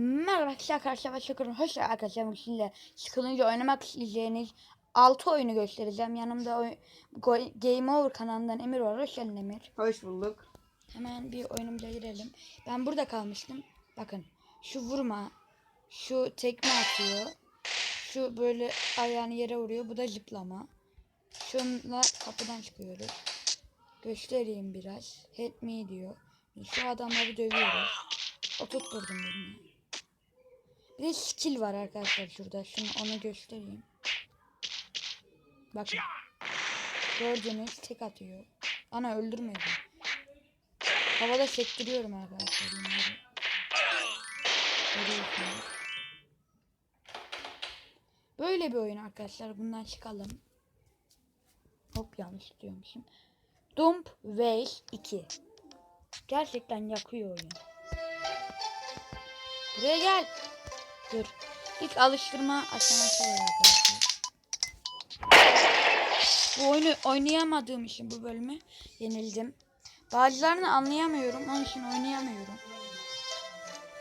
Merhaba arkadaşlar ben Şükür'üm. Hoş arkadaşlar. Bugün sizinle sıkılınca oynamak isteyeceğiniz 6 oyunu göstereceğim. Yanımda oy- Game Over kanalından Emir var. Hoş geldin Emir. Hoş bulduk. Hemen bir oyunumuza girelim. Ben burada kalmıştım. Bakın şu vurma. Şu tekme atıyor. Şu böyle ayağını yere vuruyor. Bu da zıplama. Şunla kapıdan çıkıyoruz. Göstereyim biraz. Help me diyor. Şu adamları dövüyoruz. Oturtturdum birini. Bir de skill var arkadaşlar şurada. Şunu onu göstereyim. Bakın. Gördünüz tek atıyor. Ana öldürmedi. Havada sektiriyorum arkadaşlar. Böyle bir oyun arkadaşlar. Bundan çıkalım. Hop yanlış diyormuşum. Dump Ways 2. Gerçekten yakıyor oyun. Buraya gel. Dur. İlk alıştırma aşaması var arkadaşlar. Bu oyunu oynayamadığım için bu bölümü yenildim. Bazılarını anlayamıyorum. Onun için oynayamıyorum.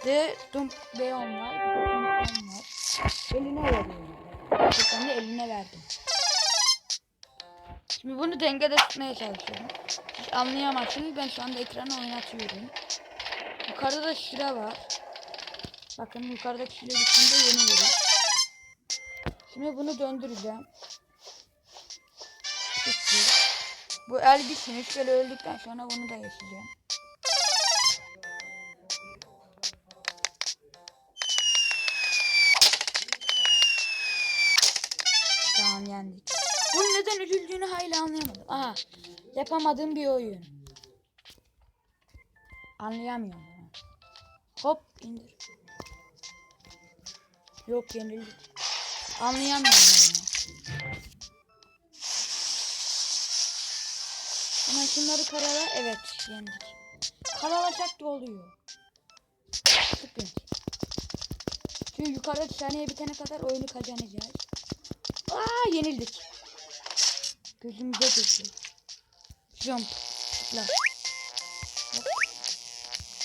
De Dump Beyon var. Eline veriyorum. Gerçekten de eline verdim. Şimdi bunu dengede tutmaya çalışıyorum. Hiç anlayamazsınız. Ben şu anda ekranı oynatıyorum. Yukarıda da süre var. Bakın yukarıdaki süre bitince yeni veriyor. Şimdi bunu döndüreceğim. Bitti. Bu el bitsin. Kere öldükten sonra bunu da yaşayacağım. Tamam yendik. Bunun neden üzüldüğünü hala anlayamadım. Aha. Yapamadığım bir oyun. Anlayamıyorum. Hop indir. Yok yenildik. Anlayamıyorum oyunu. Ama şunları karala. Evet yendik. Karalasak da oluyor. Sıkıntı. Şu yukarıdaki saniye bitene kadar oyunu kazanacağız. Aa yenildik. Gözümüze girdi. Jump.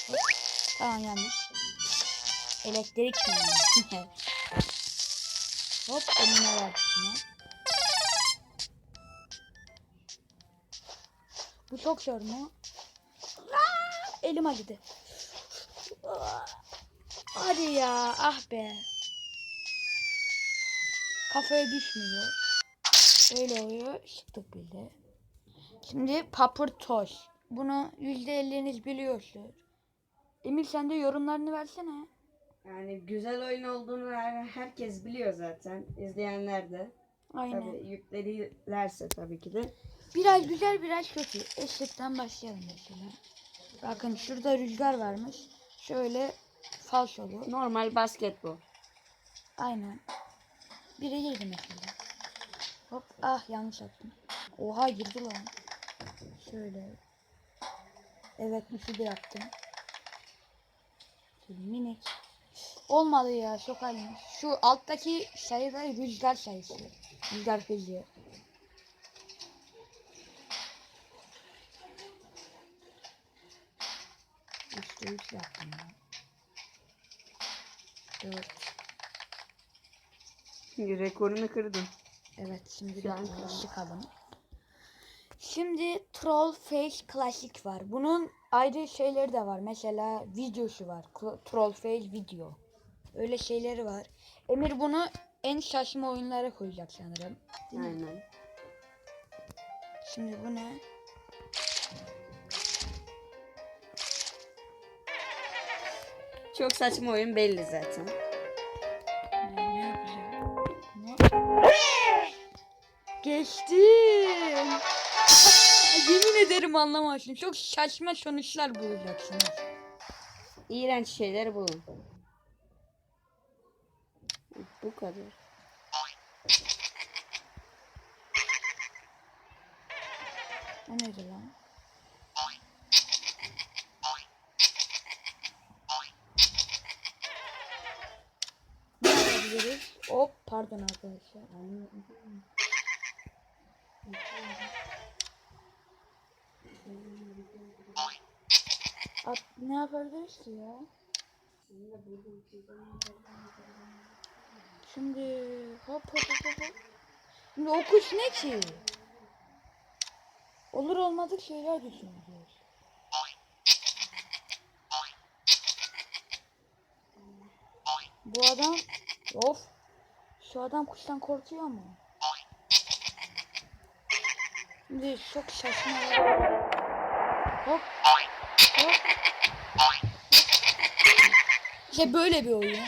Hop. Tamam yendik. Elektrik mi? Hop eline verdik şunu. Bu çok zor mu? Elim acıdı. Hadi ya ah be. Kafaya düşmüyor. Öyle oluyor. Çıktık bir de. Şimdi papır toş. Bunu %50'niz biliyorsunuz. Emir sen de yorumlarını versene. Yani güzel oyun olduğunu her- herkes biliyor zaten. İzleyenler de. Aynen. Tabii yüklerlerse tabii ki de. Biraz güzel biraz kötü. Eşekten başlayalım mesela. Bakın şurada rüzgar varmış. Şöyle falsolu. Normal basketbol. Aynen. Bire girdi mesela. Hop ah yanlış attım. Oha girdi lan. Şöyle. Evet misi de yaptım. Şöyle minik. Olmadı ya çok halim. Şu alttaki sayı da rüzgar sayısı. Rüzgar hızı. Üçte üç yaptım ya. Dört. Rekorunu kırdın. Evet şimdi bir tamam. çıkalım. Şimdi Troll Face Classic var. Bunun ayrı şeyleri de var. Mesela videosu var. Troll Face video. Öyle şeyleri var. Emir bunu en şaşma oyunlara koyacak sanırım. Aynen. Şimdi bu ne? Çok saçma oyun belli zaten. Geçtim. Yemin ederim anlamazsın. Çok şaşma sonuçlar bulacaksınız. İğrenç şeyler bulun. Bu kadar. O neydi lan? Ne yapabiliriz? Hop pardon arkadaşlar. At, ne yapabiliriz ki ya? Şimdi hop hop hop hop. Şimdi o kuş ne ki? Olur olmadık şeyler düşünüyoruz. Bu adam of şu adam kuştan korkuyor mu? Şimdi çok saçma. Hop. Hop. İşte böyle bir oyun.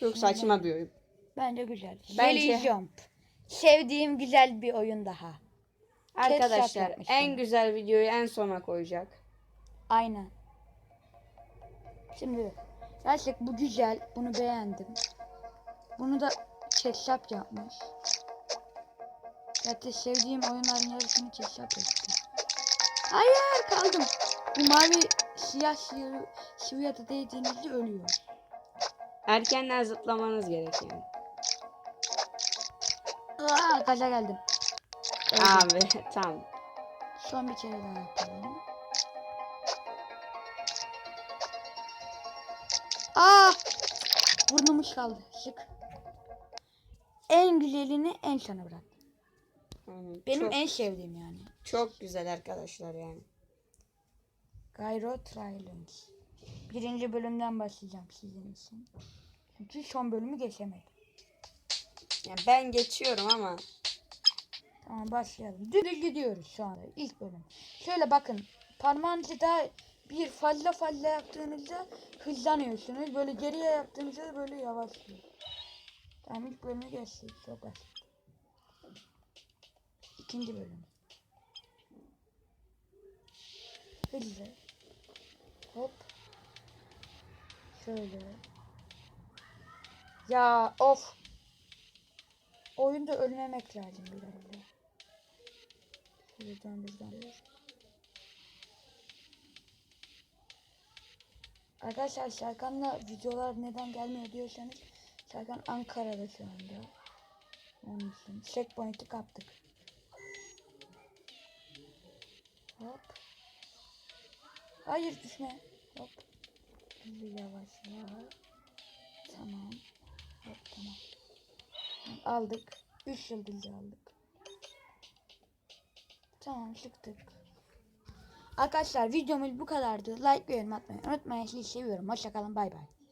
Çok saçma bir oyun. Bence güzel. Bence- Jelly Jump. Sevdiğim güzel bir oyun daha. Arkadaşlar en güzel videoyu en sona koyacak. Aynen. Şimdi gerçek bu güzel. Bunu beğendim. Bunu da ketçap yapmış. Zaten sevdiğim oyunların yarısını ketçap yaptı. Hayır kaldım. Bu mavi siyah sıvıya da değdiğinizde ölüyor. Erkenden zıplamanız gerekiyor. Aa, gaza geldim. Öldüm. Abi tamam. Son bir kere daha yapalım. Aa! Burnumuz kaldı. Şık. En güzelini en sona bırak. Aynen. Benim çok, en sevdiğim yani. çok güzel arkadaşlar yani. Gyro Trials. Birinci bölümden başlayacağım sizin için. Çünkü son bölümü geçemedim. Yani ben geçiyorum ama Tamam başlayalım. Düz gidiyoruz şu anda ilk bölüm. Şöyle bakın parmağınızı daha bir fazla fazla yaptığınızda hızlanıyorsunuz. Böyle geriye yaptığınızda da böyle yavaşlıyor. Tamam ilk bölümü geçtik. Çok basit. İkinci bölüm. Hızlı. Hop. Şöyle. Ya of. Oyunda ölmemek lazım arada. Şöyle döndür döndür. Arkadaşlar Serkan'la videolar neden gelmiyor diyorsanız Serkan Ankara'da şu anda. Onun için checkpoint'i kaptık. Hop. Hayır düşme. Hop. Yavaş yavaş. Tamam. Aldık. 3 yıldız aldık. Tamam çıktık. Arkadaşlar videomuz bu kadardı. Like ve yorum atmayı unutmayın. Sizi seviyorum. Hoşçakalın. Bay bay.